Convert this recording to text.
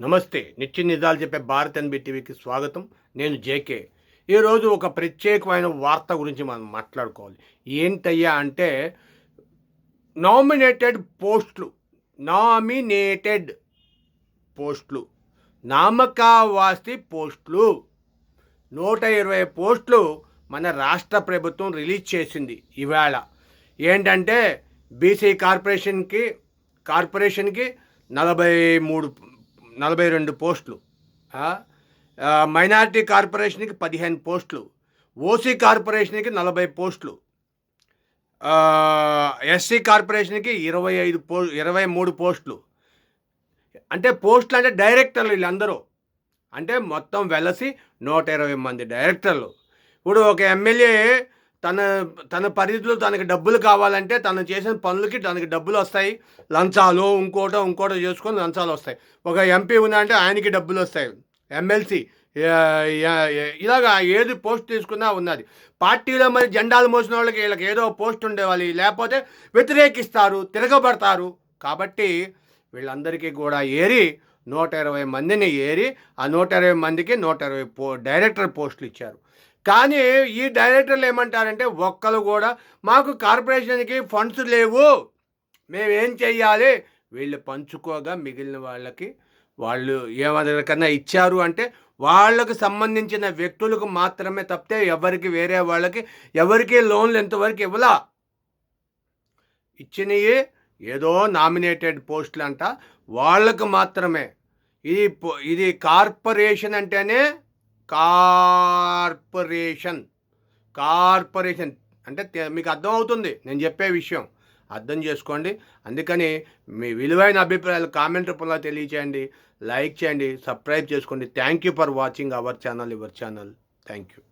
నమస్తే. నిత్య నిజాలు చెప్పే భారత్ ఎన్బి టీవీకి స్వాగతం. నేను జేకే. ఈరోజు ఒక ప్రత్యేకమైన వార్త గురించి మనం మాట్లాడుకోవాలి. ఏంటయ్యా అంటే నామినేటెడ్ పోస్టులు నామినేటెడ్ పోస్టులు నామకావాస్తి పోస్టులు. నూట ఇరవై పోస్టులు మన రాష్ట్ర ప్రభుత్వం రిలీజ్ చేసింది ఇవాళ. ఏంటంటే బీసీ కార్పొరేషన్కి కార్పొరేషన్కి నలభై మూడు నలభై రెండు పోస్టులు. మైనారిటీ కార్పొరేషన్కి పదిహేను పోస్టులు. ఓసీ కార్పొరేషన్కి నలభై పోస్టులు. ఎస్సీ కార్పొరేషన్కి ఇరవై ఐదు పో ఇరవై మూడు పోస్టులు. అంటే పోస్టులు అంటే డైరెక్టర్లు వీళ్ళందరూ. అంటే మొత్తం వెలసి నూట ఇరవై మంది డైరెక్టర్లు. ఇప్పుడు ఒక ఎమ్మెల్యే తన తన పరిధిలో తనకి డబ్బులు కావాలంటే తను చేసిన పనులకి తనకి డబ్బులు వస్తాయి. లంచాలు ఇంకోటో ఇంకోటో చేసుకొని లంచాలు వస్తాయి. ఒక ఎంపీ ఉందంటే ఆయనకి డబ్బులు వస్తాయి. ఎమ్మెల్సీ ఇలాగా ఏది పోస్ట్ తీసుకున్నా ఉన్నది. పార్టీలో మరి జెండాలు మోసిన వాళ్ళకి వీళ్ళకి ఏదో పోస్ట్ ఉండేవాళ్ళు లేకపోతే వ్యతిరేకిస్తారు తిరగబడతారు. కాబట్టి వీళ్ళందరికీ కూడా ఏరి నూట ఇరవై మందిని ఏరి ఆ నూట ఇరవై మందికి నూట ఇరవై పో డైరెక్టర్ పోస్టులు ఇచ్చారు. కానీ ఈ డైరెక్టర్లు ఏమంటారంటే ఒక్కరు కూడా మాకు కార్పొరేషన్కి ఫండ్స్ లేవు. మేమేం చెయ్యాలి? వీళ్ళు పంచుకోగా మిగిలిన వాళ్ళకి వాళ్ళు ఏమన్నా ఇచ్చారు అంటే వాళ్ళకు సంబంధించిన వ్యక్తులకు మాత్రమే తప్పితే ఎవరికి వేరే వాళ్ళకి ఎవరికి లోన్లు ఎంతవరకు ఇవ్వలా? ఇచ్చినవి ఏదో నామినేటెడ్ పోస్టులు అంట. వాళ్ళకు మాత్రమే. ఇది ఇది కార్పొరేషన్ అంటేనే కార్పొరేషన్. కార్పొరేషన్ అంటే మీకు అర్థం అవుతుంది. నేను చెప్పే విషయం. అర్థం చేసుకోండి. అందుకని మీ విలువైన అభిప్రాయాలు కామెంట్ రూపంలో తెలియచేయండి. లైక్ చేయండి. సబ్స్క్రైబ్ చేసుకోండి. Thank you for watching our channel your channel. Thank you.